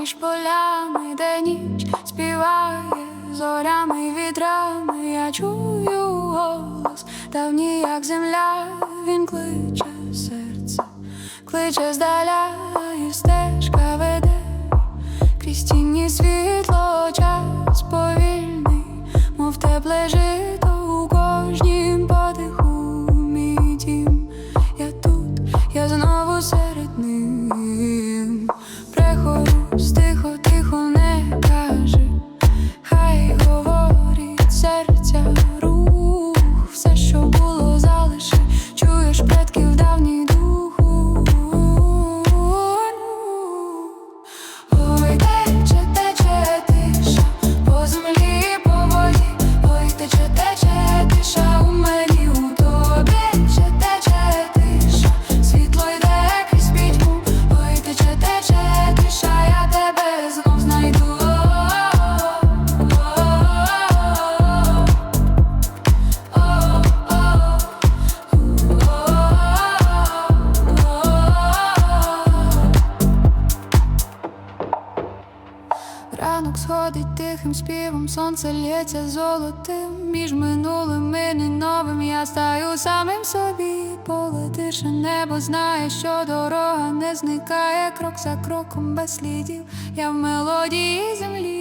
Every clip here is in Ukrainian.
між полями, де ніч співає зорями вітрами, я чую голос, давній, як земля, він кличе серце, кличе здаля, і стежка веде, крізь тіні Ранок сходить тихим співом, сонце лється золотим між минулим і не новим я стаю самим собі, Полетише небо знає, що дорога не зникає крок за кроком без слідів. Я в мелодії землі.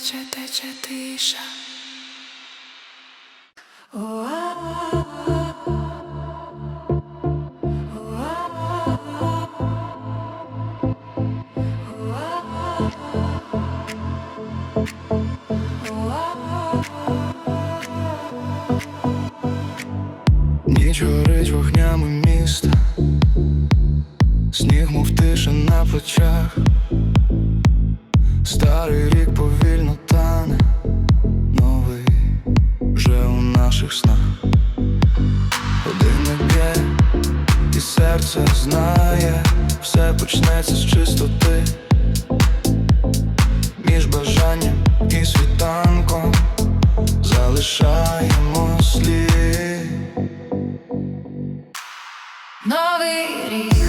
Тече, тече тиша. Ніч горить вогнями міста, сніг, мов тиша на плечах, старий рік повільно тане, новий вже у наших снах. Годинник б'є, і серце знає, все почнеться з чистоти, між бажанням і світанком залишаємо слід. Новий рік,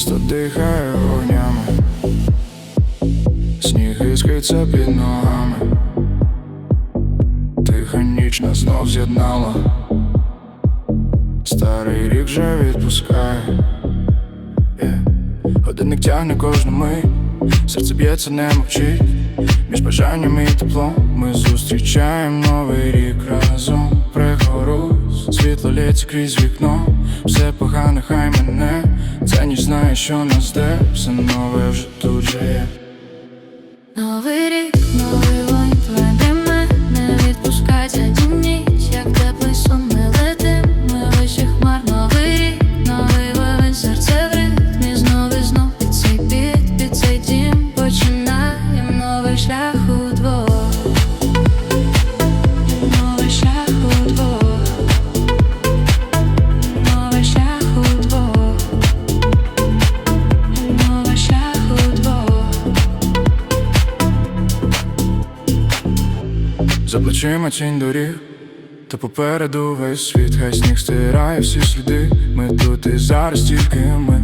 Місто дихає вогнями, сніг іскриться під ногами, тиха ніч нас знов з'єднала, старий рік вже відпускає, yeah. годинник тягне кожну мить, серце б'ється, не мовчить, між бажанням і теплом ми зустрічаємо новий рік разом. Пригорусь, світло лється крізь вікно, все погано, хай мене, це ніч знає, що нас де все нове вже тут же є. Новий рік, новий За плечима тінь доріг, та попереду весь світ, хай сніг стирає всі сліди. Ми тут і зараз тільки ми.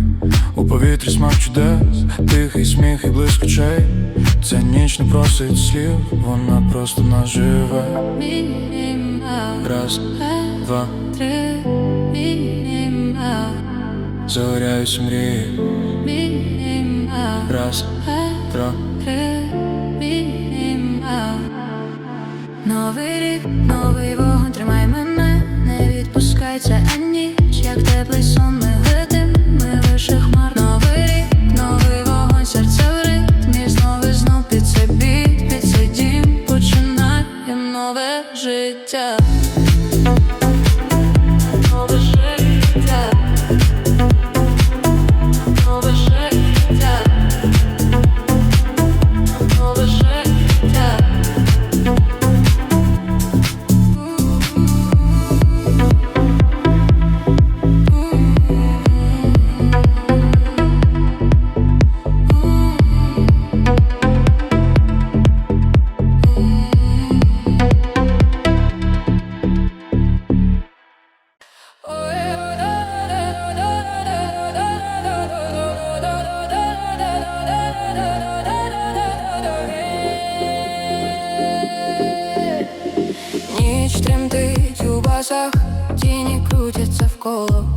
У повітрі смак чудес, тихий сміх і блиск очей. Ця ніч не просить слів, вона просто нас живе. Мінімал, Раз, два, три, мінімал, загоряються мрії. мінімал, Раз, два, три, Новий рік, новий вогонь, басах, тіні крутяться вколо.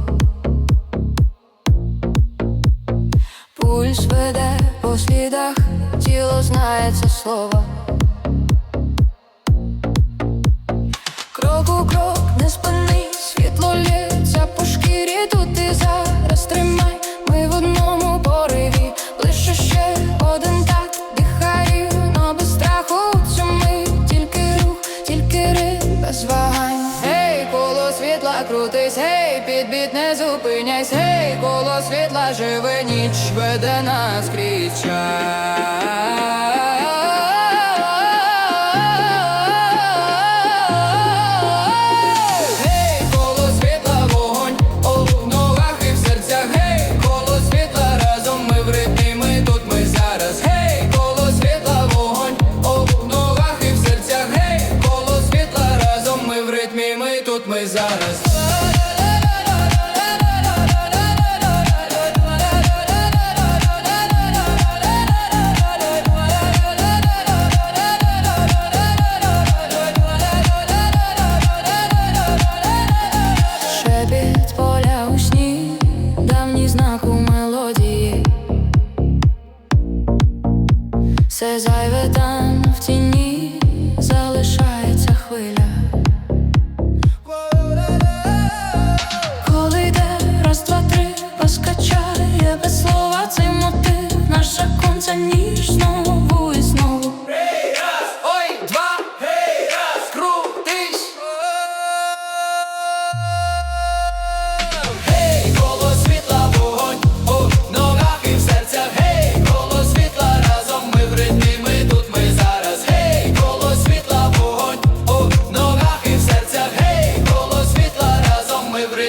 Зупиняйся, гей, коло світла живе ніч, веде нас крізь. Гей, коло світла вогонь, у ногах і в серцях, гей, коло світла разом ми в ритмі, ми тут, ми зараз. Гей, коло світла вогонь, у ногах і в серцях, гей, коло світла разом ми в ритмі, ми тут, ми зараз.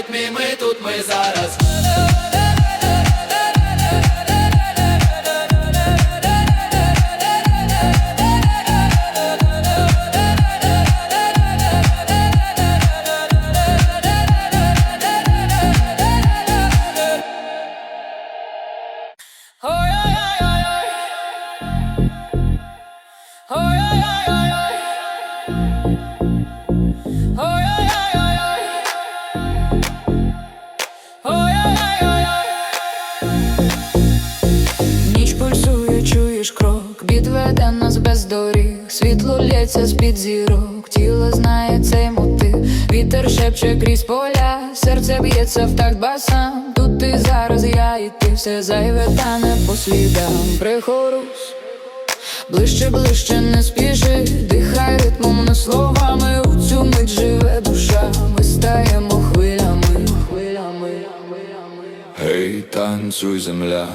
ритмі, ми тут, ми зараз. нас без доріг, світло лється з-під зірок, тіло знає цей мотив, вітер шепче крізь поля, серце б'ється в такт басам. Тут ти зараз, я і ти. Все зайве, та не по слідам. Прихорусь, ближче, ближче не спіши, дихай ритмом не словами, у цю мить живе душа, ми стаємо хвилями, хвилями, Гей, танцюй, земля.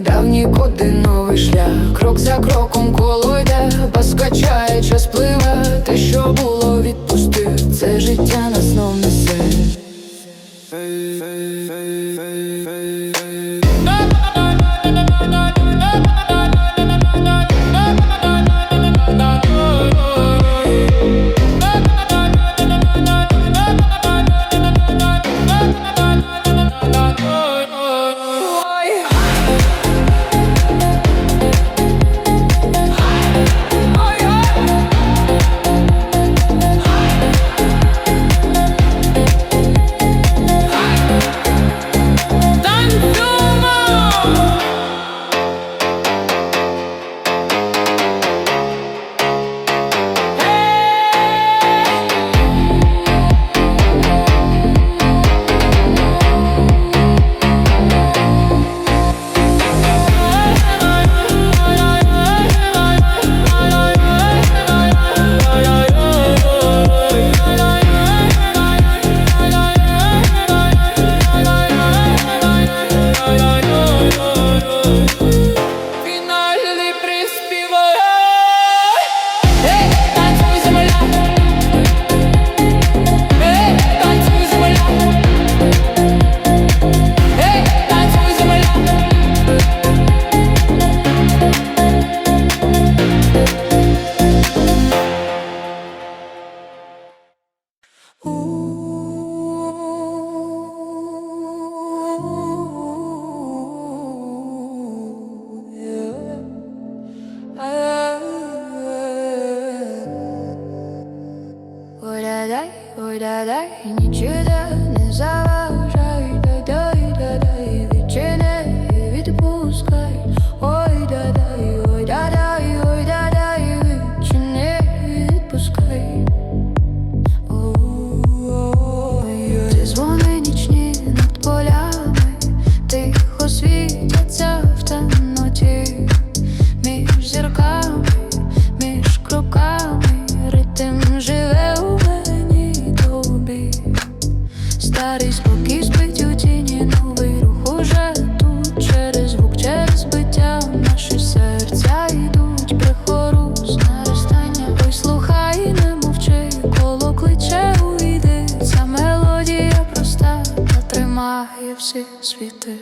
Давній нікуди новий шлях, крок за кроком коло йде, Паскачає, час пливе, те, що було, відпустив, це життя нас знов несе. oh всі світи.